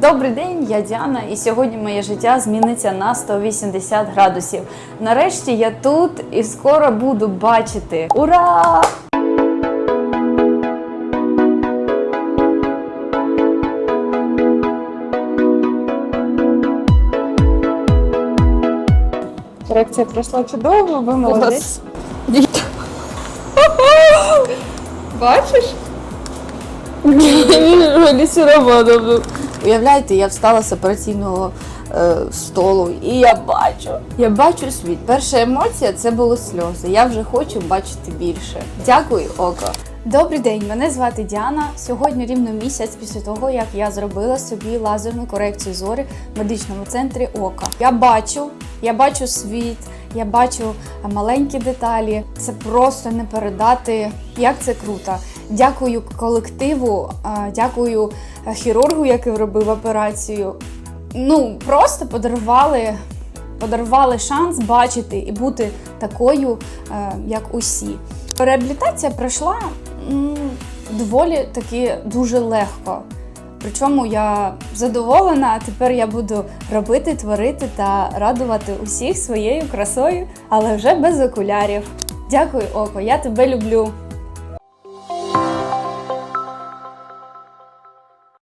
Добрий день, я Діана, і сьогодні моє життя зміниться на 180 градусів. Нарешті я тут і скоро буду бачити. Ура! Корекція пройшла чудово, ви молодець. Бачиш? Мені все равно. Уявляєте, я встала з операційного е, столу і я бачу. Я бачу світ. Перша емоція це були сльози. Я вже хочу бачити більше. Дякую, Око. Добрий день, мене звати Діана. Сьогодні рівно місяць після того, як я зробила собі лазерну корекцію зорі в медичному центрі Ока. Я бачу, я бачу світ, я бачу маленькі деталі. Це просто не передати, як це круто. Дякую колективу, дякую е, хірургу, який робив операцію. Ну, просто подарували, подарували шанс бачити і бути такою, е, як усі. Реабілітація пройшла доволі таки дуже легко. Причому я задоволена, тепер я буду робити, творити та радувати усіх своєю красою, але вже без окулярів. Дякую, Око, я тебе люблю.